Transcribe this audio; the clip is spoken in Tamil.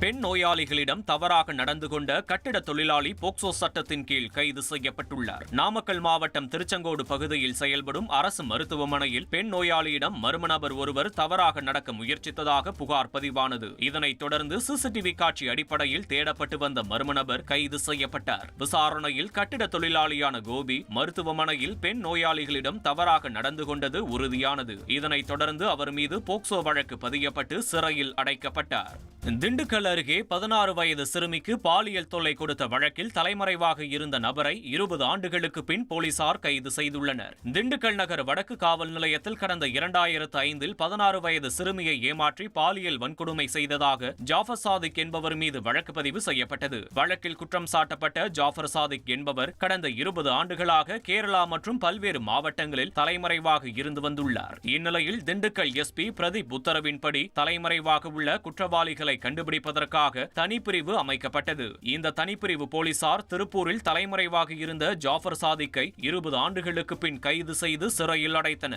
பெண் நோயாளிகளிடம் தவறாக நடந்து கொண்ட கட்டிட தொழிலாளி போக்சோ சட்டத்தின் கீழ் கைது செய்யப்பட்டுள்ளார். நாமக்கல் மாவட்டம் திருச்செங்கோடு பகுதியில் செயல்படும் அரசு மருத்துவமனையில் பெண் நோயாளியிடம் மர்ம நபர் ஒருவர் தவறாக நடக்க முயற்சித்ததாக புகார் பதிவானது. இதனைத் தொடர்ந்து சிசிடிவி காட்சி அடிப்படையில் தேடப்பட்டு வந்த மர்ம நபர் கைது செய்யப்பட்டார். விசாரணையில் கட்டிட தொழிலாளியான கோபி மருத்துவமனையில் பெண் நோயாளிகளிடம் தவறாக நடந்து கொண்டது உறுதியானது. இதனைத் தொடர்ந்து அவர் மீது போக்சோ வழக்கு பதியப்பட்டு சிறையில் அடைக்கப்பட்டார். திண்டுக்கல் அருகே பதினாறு வயது சிறுமிக்கு பாலியல் தொல்லை கொடுத்த வழக்கில் தலைமறைவாக இருந்த நபரை இருபது ஆண்டுகளுக்கு பின் போலீசார் கைது செய்துள்ளனர். திண்டுக்கல் நகர் வடக்கு காவல் நிலையத்தில் கடந்த இரண்டாயிரத்து ஐந்தில் பதினாறு வயது சிறுமியை ஏமாற்றி பாலியல் வன்கொடுமை செய்ததாக ஜாஃபர் சாதிக் என்பவர் மீது வழக்கு பதிவு செய்யப்பட்டது. வழக்கில் குற்றம் சாட்டப்பட்ட ஜாஃபர் சாதிக் என்பவர் கடந்த இருபது ஆண்டுகளாக கேரளா மற்றும் பல்வேறு மாவட்டங்களில் தலைமறைவாக இருந்து வந்துள்ளார். இந்நிலையில் திண்டுக்கல் எஸ்பி பிரதீப் உத்தரவின்படி தலைமறைவாக உள்ள குற்றவாளிகளை கண்டுபிடிப்பது கண்டுபிடிப்பதற்காக தனிப்பிரிவு அமைக்கப்பட்டது. இந்த தனிப்பிரிவு போலீசார் திருப்பூரில் தலைமறைவாக இருந்த ஜாஃபர் சாதிக்கை இருபது ஆண்டுகளுக்கு பின் கைது செய்து சிறையில் அடைத்தனர்.